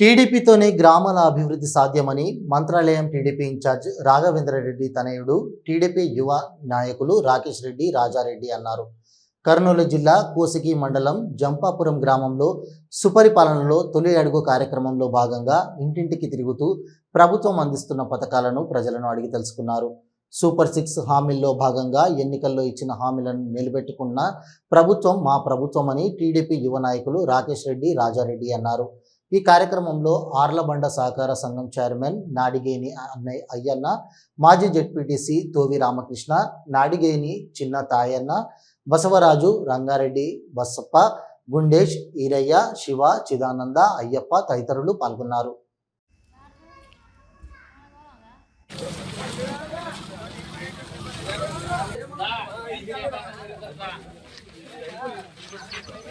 టీడీపీతోనే గ్రామాల అభివృద్ధి సాధ్యమని Mantralayam TDP in charge Raghavendra Reddy తనయుడు టీడీపీ యువ నాయకులు రాకేష్ రెడ్డి రాజారెడ్డి అన్నారు. కర్నూలు జిల్లా కోసిగి మండలం జంపాపురం గ్రామంలో సుపరిపాలనలో తొలి అడుగు కార్యక్రమంలో భాగంగా ఇంటింటికి తిరుగుతూ ప్రభుత్వం అందిస్తున్న పథకాలను ప్రజలను అడిగి తెలుసుకున్నారు. సూపర్ సిక్స్ హామీల్లో భాగంగా ఎన్నికల్లో ఇచ్చిన హామీలను నిలబెట్టుకున్న ప్రభుత్వం మా ప్రభుత్వం అని టీడీపీ యువ నాయకులు రాకేష్ రెడ్డి రాజారెడ్డి అన్నారు. ఈ కార్యక్రమంలో ఆర్లబండ సహకార సంఘం చైర్మన్ నాడిగేని అన్నయ్య అయ్యన్న మాజీ జెడ్పీటీసీ తోవి రామకృష్ణ నాడిగేని చిన్న తాయన్న బసవరాజు రంగారెడ్డి బసప్ప గుండేష్ ఈరయ్య శివ చిదానంద అయ్యప్ప తదితరులు పాల్గొన్నారు.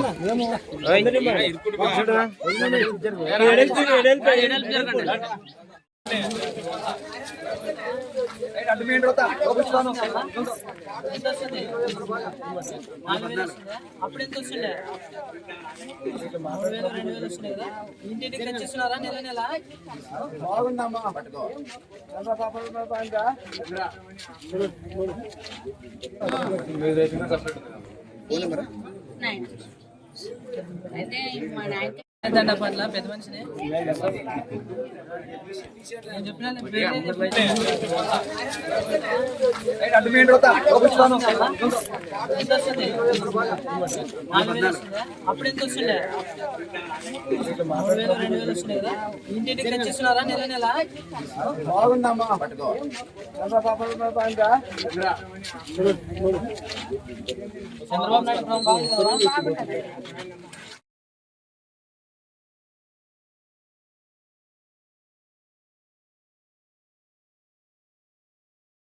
ஒப்பந்தமும் கற்பனை வாழ்ந்தவன் சாகுண்டது అప్పుడు ఎంత వస్తుండే మూడు వేలు రెండు వేలు వస్తుండే కదా? ఇంటింటికి తెచ్చిస్తున్నారా నెల నెల నైన్. అయితే మా నాయన దండ పట్ల పెద్ద మనిషిని. నేను చెప్పిన ఎంత వస్తుంది నాలుగు వేలు వస్తుందా? అప్పుడు ఎంత వస్తుండే? మూడు వేలు రెండు వేలు వస్తుండే కదా? ఇంటింటికి తెచ్చిస్తున్నారా నెల నెల? చంద్రబాబు నాయుడు బాగుందా